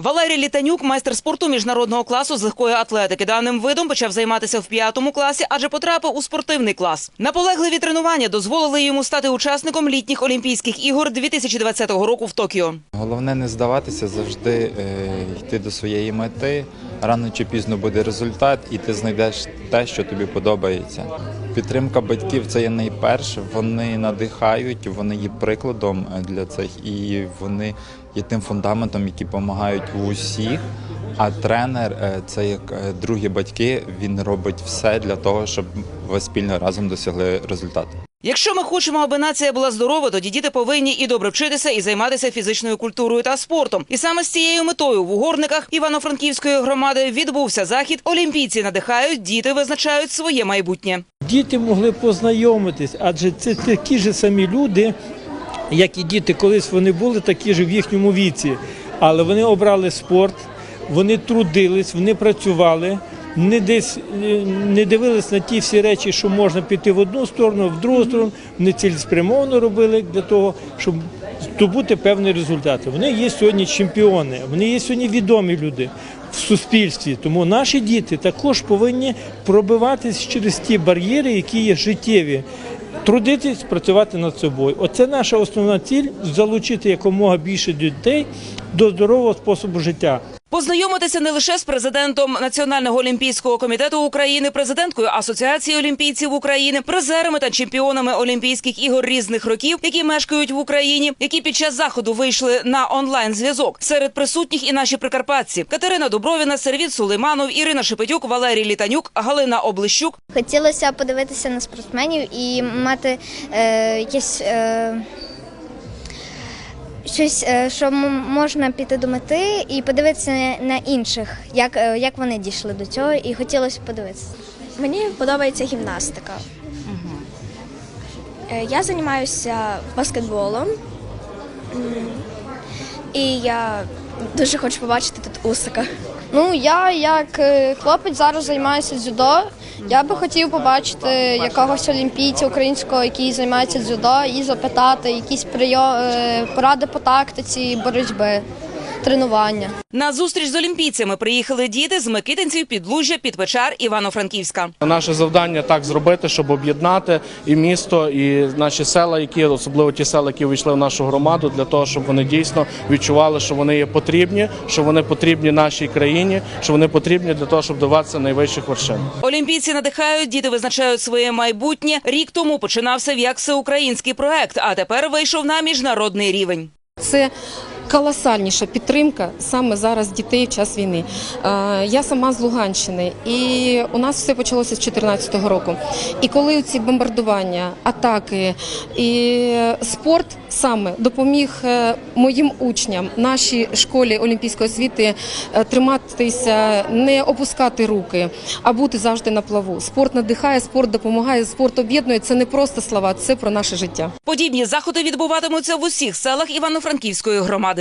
Валерій Літанюк, майстер спорту міжнародного класу з легкої атлетики. Даним видом почав займатися в п'ятому класі, адже потрапив у спортивний клас. Наполегливі тренування дозволили йому стати учасником літніх Олімпійських ігор 2020 року в Токіо. Головне не здаватися, завжди е, йти до своєї мети. Рано чи пізно буде результат, і ти знайдеш те, що тобі подобається. Підтримка батьків це є найперше. Вони надихають, вони є прикладом е, для цих, і вони є тим фундаментом, які допомагають усіх. А тренер е, це як другі батьки. Він робить все для того, щоб ви спільно разом досягли результату. Якщо ми хочемо, аби нація була здорова, тоді діти повинні і добре вчитися, і займатися фізичною культурою та спортом. І саме з цією метою в угорниках Івано-Франківської громади відбувся захід. Олімпійці надихають, діти визначають своє майбутнє. Діти могли познайомитись, адже це такі ж самі люди, як і діти, колись вони були такі ж в їхньому віці. Але вони обрали спорт, вони трудились, вони працювали, не десь е, не дивились на ті всі речі, що можна піти в одну сторону, в другу сторону. Вони цілеспрямовано робили для того, щоб здобути певні результати. Вони є сьогодні чемпіони, вони є сьогодні відомі люди в суспільстві. Тому наші діти також повинні пробиватись через ті бар'єри, які є життєві. Трудитись, працювати над собою. Оце наша основна ціль залучити якомога більше дітей до здорового способу життя. Познайомитися не лише з президентом Національного олімпійського комітету України, президенткою Асоціації олімпійців України, призерами та чемпіонами Олімпійських ігор різних років, які мешкають в Україні, які під час заходу вийшли на онлайн зв'язок. Серед присутніх і наші прикарпатці Катерина Дубровіна, Сервіт Сулейманов, Ірина Шепетюк, Валерій Літанюк, Галина Облищук. Хотілося подивитися на спортсменів і мати е, якесь е, щось, е, що можна піти до мети і подивитися на, інших, як, е, як вони дійшли до цього, і хотілося подивитися. Мені подобається гімнастика. Е, Я займаюся баскетболом. І я дуже хочу побачити тут Усика. Ну, я як хлопець зараз займаюся дзюдо. Я би хотів побачити якогось олімпійця українського, який займається дзюдо, і запитати якісь прийом, е, поради по тактиці, боротьби, тренування. На зустріч з олімпійцями приїхали діти з Микитинців, Підлужжя, Підпечар, Івано-Франківська. Наше завдання так зробити, щоб об'єднати і місто, і наші села, які особливо ті села, які війшли в нашу громаду, для того, щоб вони дійсно відчували, що вони є потрібні, що вони потрібні нашій країні, що вони потрібні для того, щоб добиватися найвищих вершин. Олімпійці надихають, діти визначають своє майбутнє. Рік тому починався як всеукраїнський проект, а тепер вийшов на міжнародний рівень. Це колосальніша підтримка саме зараз дітей в час війни. Е, Я сама з Луганщини, і у нас все почалося з 2014 року. І коли ці бомбардування, атаки і спорт саме допоміг е, моїм учням, нашій школі олімпійської освіти е, триматися, не опускати руки, а бути завжди на плаву. Спорт надихає, спорт допомагає, спорт об'єднує. Це не просто слова, це про наше життя. Подібні заходи відбуватимуться в усіх селах Івано-Франківської громади.